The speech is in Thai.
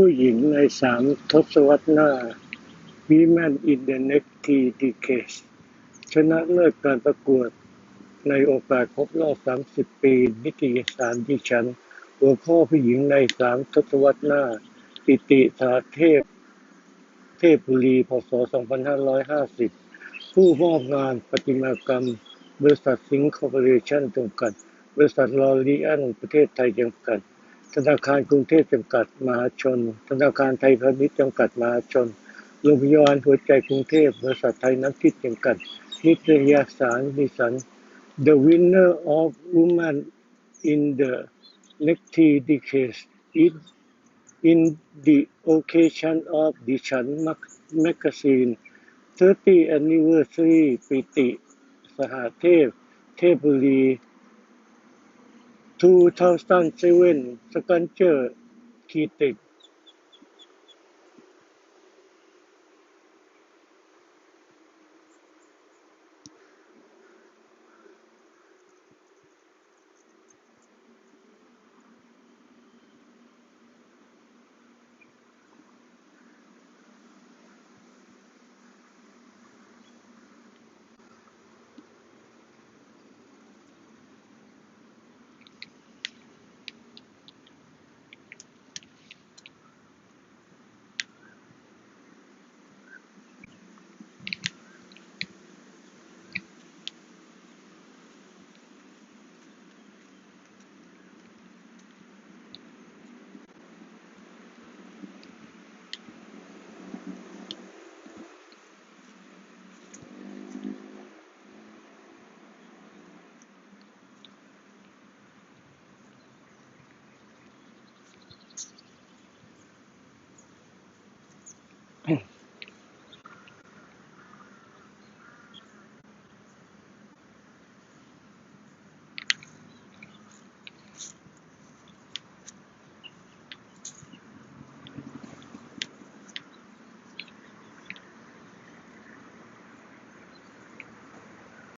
ผู้หญิงในสามทศวรรษหน้า Women in the Next Three Decades ชนะเลิศการประกวดในโอกาสครบรอบ 30 ปีนิตยสารดิฉัน หัวข้อผู้หญิงในสามทศวรรษหน้า ปิติสาเทพ เทพบุรี พศ 2550 ผู้มอบงานประติมากรรม บริษัทสิงห์คอร์ปอเรชั่นจำกัด บริษัทลอรีอันประเทศไทยจำกัด ธนาคารกรุงเทพจำกัดมหาชน ธนาคารไทยพาณิชย์จำกัดมหาชน โรงพยาบาลหัวใจกรุงเทพบริษัทไทยน้ำทิพย์จำกัด นิตยสารดิสัน The winner of Women in the next three decades is in the occasion of ดิฉัน magazine 30 anniversary ปิติ สหเทพ เทพบุรี 2007 Sculpture คีเต็ก